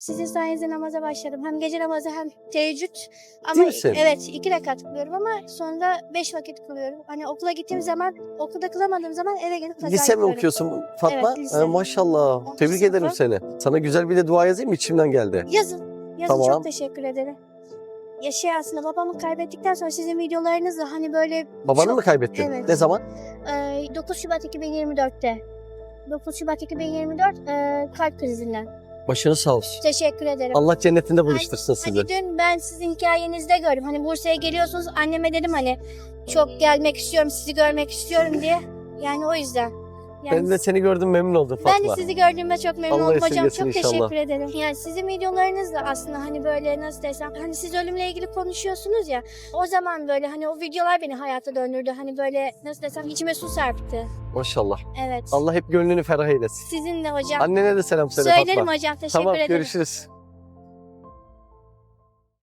Sizin sayenizde namaza başladım. Hem gece namazı hem teheccüd. Ama misin? evet iki rekat kılıyorum ama sonunda beş vakit kılıyorum. Hani okula gittiğim zaman okulda kılamadığım zaman eve gelip kaza Lise mi kılıyorum. okuyorsun Fatma? Evet, lise. Ha, maşallah. Tebrik sınıfı. ederim seni. Sana güzel bir de dua yazayım mı? İçimden geldi. Yazın. Yazın Tamam. çok teşekkür ederim. Ya şey aslında babamı kaybettikten sonra sizin videolarınızla hani böyle Babanı Çok- mı kaybettin? Evet. Ne zaman? e, 9 Şubat 2024'te 9 Şubat 2024 e, kalp krizinden. Başınız sağ olsun. Teşekkür ederim. Allah cennetinde buluştursun sizi. Hani dün ben sizin hikayenizde gördüm. Hani Bursa'ya geliyorsunuz. Anneme dedim hani çok gelmek istiyorum, sizi görmek istiyorum diye. Yani o yüzden. Yani Ben de seni gördüm memnun oldum Fatma. ben de sizi gördüğümde çok memnun Allah oldum hocam. Çok inşallah. teşekkür ederim. Yani sizin videolarınızla aslında hani böyle nasıl desem hani siz ölümle ilgili konuşuyorsunuz ya. O zaman böyle hani o videolar beni hayata döndürdü. Hani böyle nasıl desem içime su serpti. Maşallah. Evet. Allah hep gönlünü ferah eylesin. Sizin de hocam. Annene de selam söyle Söylerim Fatma. hocam. Teşekkür Tamam ederim. görüşürüz.